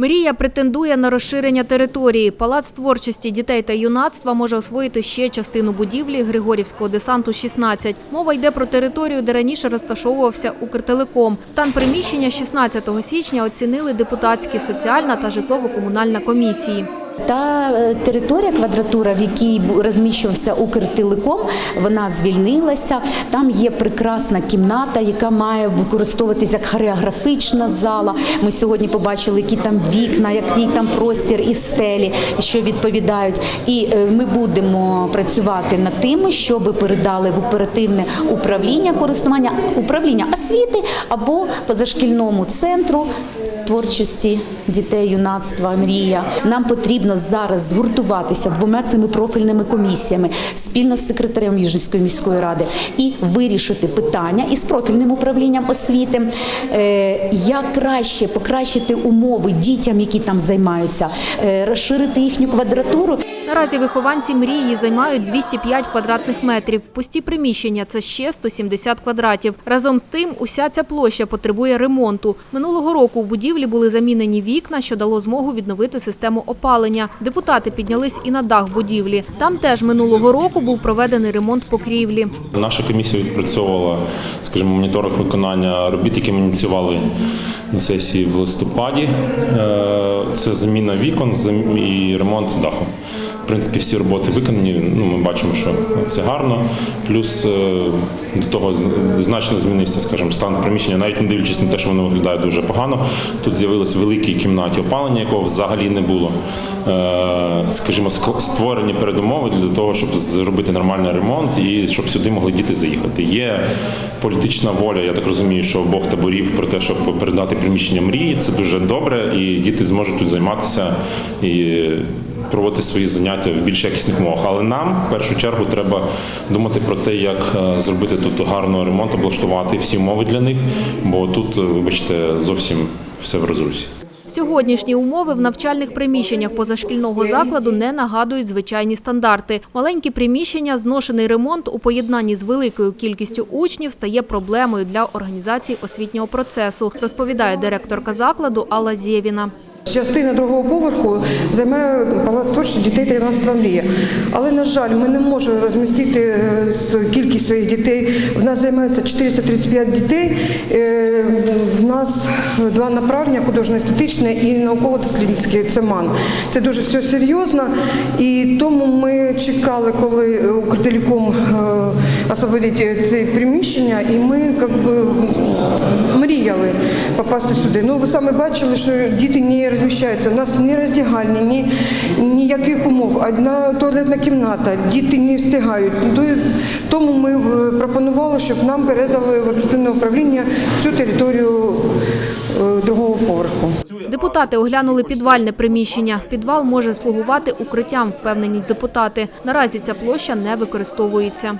Мрія претендує на розширення території. Палац творчості дітей та юнацтва може освоїти ще частину будівлі Григорівського десанту 16. Мова йде про територію, де раніше розташовувався Укртелеком. Стан приміщення 16 січня оцінили депутатські, соціальна та житлово-комунальна комісії. Та е, територія квадратура, в якій розміщувався Укртелеком, вона звільнилася. Там є прекрасна кімната, яка має використовуватися як хореографічна зала. Ми сьогодні побачили, які там вікна, який там простір і стелі, що відповідають. І е, ми будемо працювати над тим, щоб передали в оперативне управління користування управління освіти або позашкільному центру творчості дітей, юнацтва, мрія. Нам потрібно зараз згуртуватися двома цими профільними комісіями спільно з секретарем Южницької міської ради і вирішити питання із профільним управлінням освіти, е, як краще покращити умови дітям, які там займаються, е, розширити їхню квадратуру. Наразі вихованці мрії займають 205 квадратних метрів. Пусті приміщення це ще 170 квадратів. Разом з тим, уся ця площа потребує ремонту. Минулого року у будівлі були замінені вікна, що дало змогу відновити систему опалення. Депутати піднялись і на дах будівлі. Там теж минулого року був проведений ремонт покрівлі. Наша комісія відпрацьовувала, скажімо, моніторинг виконання робіт, які ми ініціювали на сесії в листопаді. Е, Це заміна вікон і ремонт даху. Принципі, всі роботи виконані. Ну, ми бачимо, що це гарно. Плюс е, до того значно змінився, скажімо, стан приміщення, навіть не дивлячись на те, що воно виглядає дуже погано. Тут з'явилось в великій кімнаті опалення, якого взагалі не було. Е, Скажімо, створені передумови для того, щоб зробити нормальний ремонт і щоб сюди могли діти заїхати. Є політична воля, я так розумію, що обох таборів про те, щоб передати приміщення мрії. Це дуже добре, і діти зможуть тут займатися і проводити свої заняття в більш якісних умовах. Але нам в першу чергу треба думати про те, як е, зробити тут гарно ремонт, облаштувати всі умови для них, бо тут, е, вибачте, зовсім все в розрусі. Сьогоднішні умови в навчальних приміщеннях позашкільного закладу не нагадують звичайні стандарти. Маленькі приміщення, зношений ремонт у поєднанні з великою кількістю учнів стає проблемою для організації освітнього процесу, розповідає директорка закладу Алла Зєвіна. Частина другого поверху займає палац творчості дітей та юнацтва мрія. Але, на жаль, ми не можемо розмістити е, кількість своїх дітей. В нас займається 435 дітей. Е, В нас два направлення художньо-естетичне і науково-дослідницьке. Це МАН. Це дуже все серйозно. І тому ми чекали, коли Укртелеком е, освободить це приміщення, і ми як мріяли попасти сюди. Ну, ви самі бачили, що діти не розміщаються. У нас ні роздягальні, ні ніяких умов. Одна туалетна кімната, діти не встигають. Ну, Тому ми е, пропонували, щоб нам передали в оперативне управління всю територію е, другого поверху. Депутати оглянули підвальне приміщення. Підвал може слугувати укриттям, впевнені депутати. Наразі ця площа не використовується.